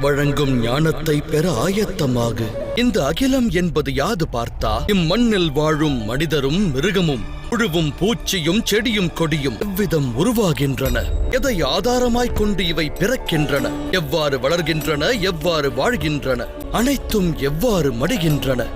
வழங்கும் ஞானத்தை பெற ஆயத்தமாகு. இந்த அகிலம் என்பது யாது பார்த்தா? இம்மண்ணில் வாழும் மனிதரும் மிருகமும் புழுவும் பூச்சியும் செடியும் கொடியும் எவ்விதம் உருவாகின்றன? எதை ஆதாரமாய் கொண்டு இவை பிறக்கின்றன? எவ்வாறு வளர்கின்றன? எவ்வாறு வாழ்கின்றன? அனைத்தும் எவ்வாறு மடிகின்றன?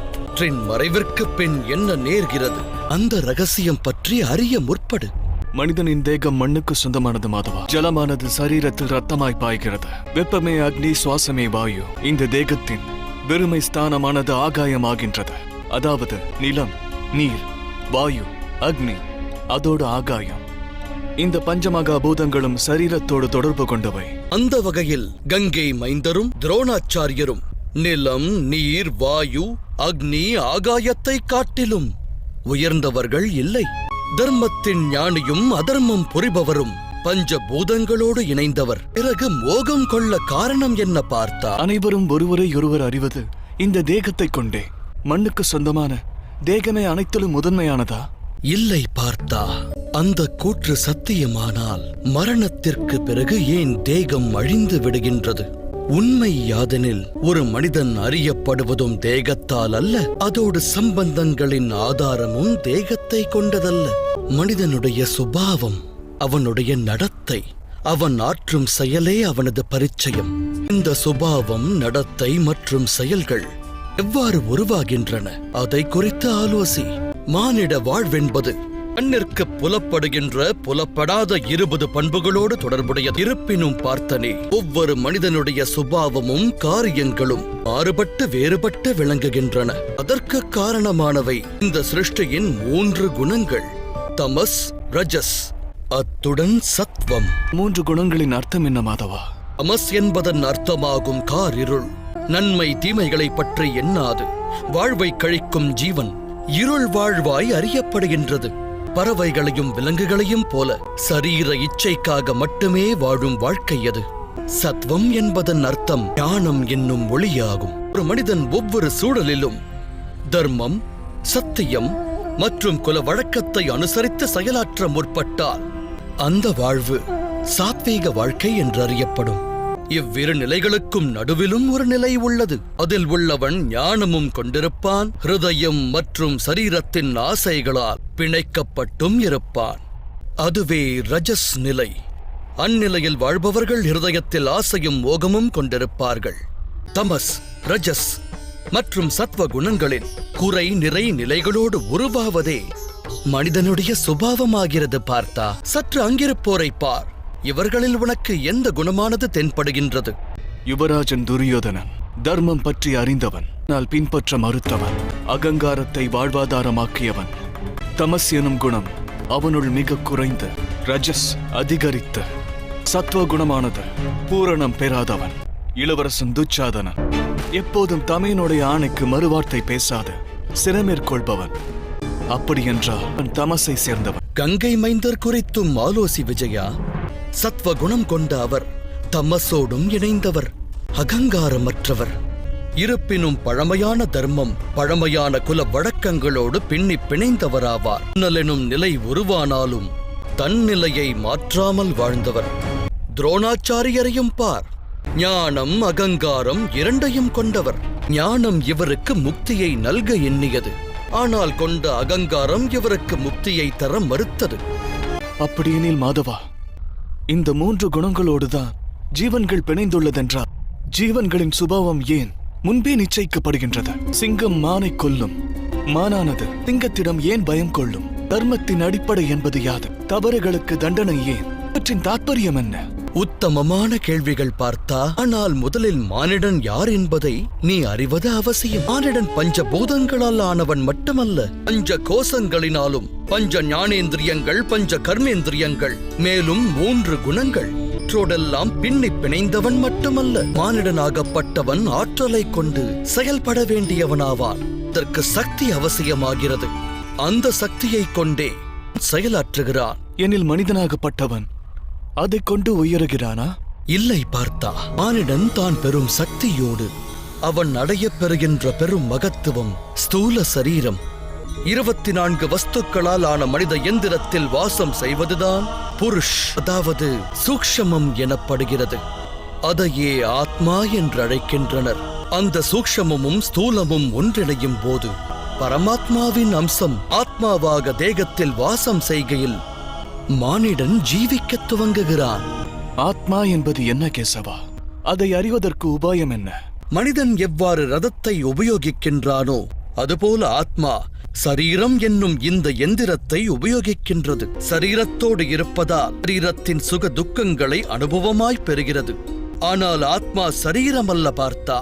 மறைவிற்கு பின் என்ன நேர்கிறது? அந்த ரகசியம் பற்றி அறிய முற்படு. மனிதனின் தேகம் மண்ணுக்கு சொந்தமானது மாதவா. ஜலமானது சரீரத்தில் ரத்தமாய் பாய்கிறது. வெப்பமே அக்னி சுவாசமே வாயு. இந்த தேகத்தின் வெறுமை ஸ்தானமானது ஆகாயமாகின்றது. அதாவது நிலம் நீர் வாயு அக்னி அதோடு ஆகாயம். இந்த பஞ்சமகா பூதங்களும் சரீரத்தோடு தொடர்பு கொண்டவை. அந்த வகையில் கங்கை மைந்தரும் துரோணாச்சாரியரும் நிலம் நீர் வாயு அக்னி ஆகாயத்தை காட்டிலும் உயர்ந்தவர்கள் இல்லை. தர்மத்தின் ஞானியும் அதர்மம் புரிபவரும் பஞ்ச பூதங்களோடு இணைந்தவர். பிறகு மோகம் கொள்ள காரணம் என்ன பார்த்தா? அனைவரும் ஒருவரை ஒருவர் அறிவது இந்த தேகத்தைக் கொண்டே. மண்ணுக்கு சொந்தமான தேகமே அனைத்திலும் முதன்மையானதா? இல்லை பார்த்தா. அந்த கூற்று சத்தியமானால் மரணத்திற்கு பிறகு ஏன் தேகம் அழிந்து விடுகின்றது? உண்மை யாதெனில் ஒரு மனிதன் அறியப்படுவதும் தேகத்தால் அல்ல அதோடு சம்பந்தங்களின் ஆதாரமும் தேகத்தை கொண்டதல்ல. மனிதனுடைய சுபாவம் அவனுடைய நடத்தை அவன் ஆற்றும் செயலே அவனது பரிச்சயம். இந்த சுபாவம் நடத்தை மற்றும் செயல்கள் எவ்வாறு உருவாகின்றன? அதை குறித்து ஆலோசி. மானிட வாழ்வென்பது கண்ணிற்கு புலப்படுகின்ற புலப்படாத இருபது பண்புகளோடு தொடர்புடையது இருப்பினும் பார்த்தனே ஒவ்வொரு மனிதனுடைய சுபாவமும் காரியங்களும் மாறுபட்டு வேறுபட்டு விளங்குகின்றன. அதற்கு காரணமானவை இந்த சிருஷ்டியின் மூன்று குணங்கள். தமஸ் ரஜஸ் அத்துடன் சத்வம். மூன்று குணங்களின் அர்த்தம் என்ன மாதவா? அமஸ் என்பதன் அர்த்தமாகும் காரிருள். நன்மை தீமைகளை பற்றி எண்ணாது. வாழ்வை கழிக்கும் ஜீவன் இருள் வாழ்வாய் அறியப்படுகின்றது. பறவைகளையும் விலங்குகளையும் போல சரீர இச்சைக்காக மட்டுமே வாழும் வாழ்க்கை அது. சத்வம் என்பதன் அர்த்தம் ஞானம் என்னும் ஒளியாகும். ஒரு மனிதன் ஒவ்வொரு சூழலிலும் தர்மம் சத்தியம் மற்றும் குல வழக்கத்தை அனுசரித்து செயலாற்ற முற்பட்டால் அந்த வாழ்வு சாத்வீக வாழ்க்கை என்று அறியப்படும். இவ்விரு நிலைகளுக்கும் நடுவிலும் ஒரு நிலை உள்ளது. அதில் உள்ளவன் ஞானமும் கொண்டிருப்பான். ஹிருதயம் மற்றும் சரீரத்தின் ஆசைகளால் பிணைக்கப்பட்டும் இருப்பான். அதுவே ரஜஸ் நிலை. அந்நிலையில் வாழ்பவர்கள் ஹிருதயத்தில் ஆசையும் ஓகமும் கொண்டிருப்பார்கள். தமஸ் ரஜஸ் மற்றும் சத்வ குணங்களின் குறை நிறை நிலைகளோடு உருவாவதே மனிதனுடைய சுபாவமாகிறது பார்த்தா. சற்று அங்கிருப்போரை பார். இவர்களில் உனக்கு எந்த குணமானது தென்படுகின்றது? யுவராஜன் துரியோதனன் தர்மம் பற்றி அறிந்தவன் பின்பற்ற மறுத்தவன் அகங்காரத்தை வாழ்வாதாரமாக்கியவன் தமஸ் எனும் குணம் அவனுள் மிக குறைந்த ரஜஸ் அதிகரித்து சத்துவ குணமானது. பூரணம் பெறாதவன் இளவரசன் துச்சாதனன். எப்போதும் தமையனுடைய ஆணைக்கு மறுவார்த்தை பேசாது சிறமேற்கொள்பவன் அப்படியென்றால் அவன் தமசை சேர்ந்தவன். கங்கை மைந்தர் குறித்தும் ஆலோசி விஜயா. சத்வ குணம் கொண்ட அவர் தமசோடும் இணைந்தவர் அகங்காரமற்றவர். இருப்பினும் பழமையான தர்மம் பழமையான குல வழக்கங்களோடு பின்னி பிணைந்தவராவார். நலனும் நிலை உருவானாலும் தன் நிலையை மாற்றாமல் வாழ்ந்தவர். துரோணாச்சாரியரையும் பார். ஞானம் அகங்காரம் இரண்டையும் கொண்டவர். ஞானம் இவருக்கு முக்தியை நல்க எண்ணியது. ஆனால் கொண்ட அகங்காரம் இவருக்கு முக்தியை தர மறுத்தது. அப்படியெனில் மாதவா இந்த மூன்று குணங்களோடுதான் ஜீவன்கள் பிணைந்துள்ளதென்றால் ஜீவன்களின் சுபாவம் ஏன்? முன்பே நிச்சயிக்கப்படுகின்றது. சிங்கம் மானை கொல்லும். மானானது சிங்கத்திடம் ஏன் பயம் கொள்ளும்? தர்மத்தின் அடிப்படை என்பது யாது? தவறுகளுக்கு தண்டனை ஏன்? இவற்றின் தாற்பயம் என்ன? உத்தமமான கேள்விகள் பார்த்தா ஆனால் முதலில் மானிடன் யார் என்பதை நீ அறிவது அவசியம். மானிடன் பஞ்ச பூதங்களால் ஆனவன் மட்டுமல்ல பஞ்ச கோஷங்களினாலும் பஞ்ச ஞானேந்திரியங்கள் பஞ்ச கர்மேந்திரியங்கள் மேலும் மூன்று குணங்கள். இவற்றோடெல்லாம் பின்னி பிணைந்தவன் மட்டுமல்ல மானிடனாகப்பட்டவன் ஆற்றலை கொண்டு செயல்பட வேண்டியவனாவான். அதற்கு சக்தி அவசியமாகிறது. அந்த சக்தியை கொண்டே செயலாற்றுகிறான். எனில் மனிதனாகப்பட்டவன் அதைக் கொண்டு உயருகிறானா? இல்லை பார்த்தா மானிடன் தான் பெறும் சக்தியோடு அவன் அடையப் பெறுகின்ற பெரும் மகத்துவம் ஸ்தூல சரீரம் இருபத்தி நான்கு வஸ்துக்களால் ஆன மனித எந்திரத்தில் வாசம் செய்வதுதான் புருஷ். அதாவது சூக்ஷமம் எனப்படுகிறது. அதையே ஆத்மா என்று அழைக்கின்றனர். அந்த சூக்ஷமமும் ஸ்தூலமும் ஒன்றிணையும் போது பரமாத்மாவின் அம்சம் ஆத்மாவாக தேகத்தில் வாசம் செய்கையில் மானிடன் ஜீவிக்கத் துவங்குகிறான். ஆத்மா என்பது என்ன கேசவா? அதை அறிவதற்கு உபாயம் என்ன? மனிதன் எவ்வாறு ரதத்தை உபயோகிக்கின்றானோ அதுபோல ஆத்மா சரீரம் என்னும் இந்த எந்திரத்தை உபயோகிக்கின்றது. சரீரத்தோடு இருப்பதால் சரீரத்தின் சுக துக்கங்களை அனுபவமாய் பெறுகிறது. ஆனால் ஆத்மா சரீரமல்ல பார்த்தா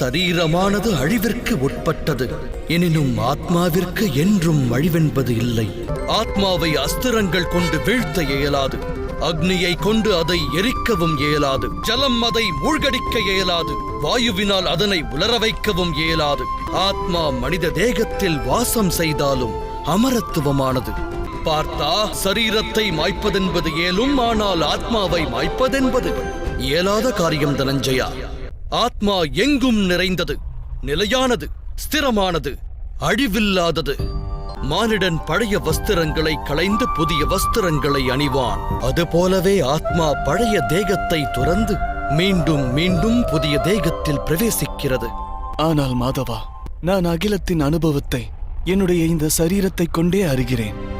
சரீரமானது அழிவிற்கு உட்பட்டது. எனினும் ஆத்மாவிற்கு என்றும் அழிவென்பது இல்லை. ஆத்மாவை அஸ்திரங்கள் கொண்டு வீழ்த்த இயலாது. அக்னியை கொண்டு அதை எரிக்கவும் இயலாது. ஜலம் அதை மூழ்கடிக்க இயலாது. வாயுவினால் அதனை உலர வைக்கவும் இயலாது. ஆத்மா மனித தேகத்தில் வாசம் செய்தாலும் அமரத்துவமானது. பார்த்தா சரீரத்தை மாய்ப்பதென்பது இயலும் ஆனால் ஆத்மாவை மாய்ப்பதென்பது இயலாத காரியம் தனஞ்சயா. ஆத்மா எங்கும் நிறைந்தது. நிலையானது ஸ்திரமானது அழிவில்லாதது. மானிடன் பழைய வஸ்திரங்களை களைந்து புதிய வஸ்திரங்களை அணிவான். அதுபோலவே ஆத்மா பழைய தேகத்தை துறந்து மீண்டும் மீண்டும் புதிய தேகத்தில் பிரவேசிக்கிறது. ஆனால் மாதவா நான் அகிலத்தின் அனுபவத்தை என்னுடைய இந்த சரீரத்தை கொண்டே அறிகிறேன்.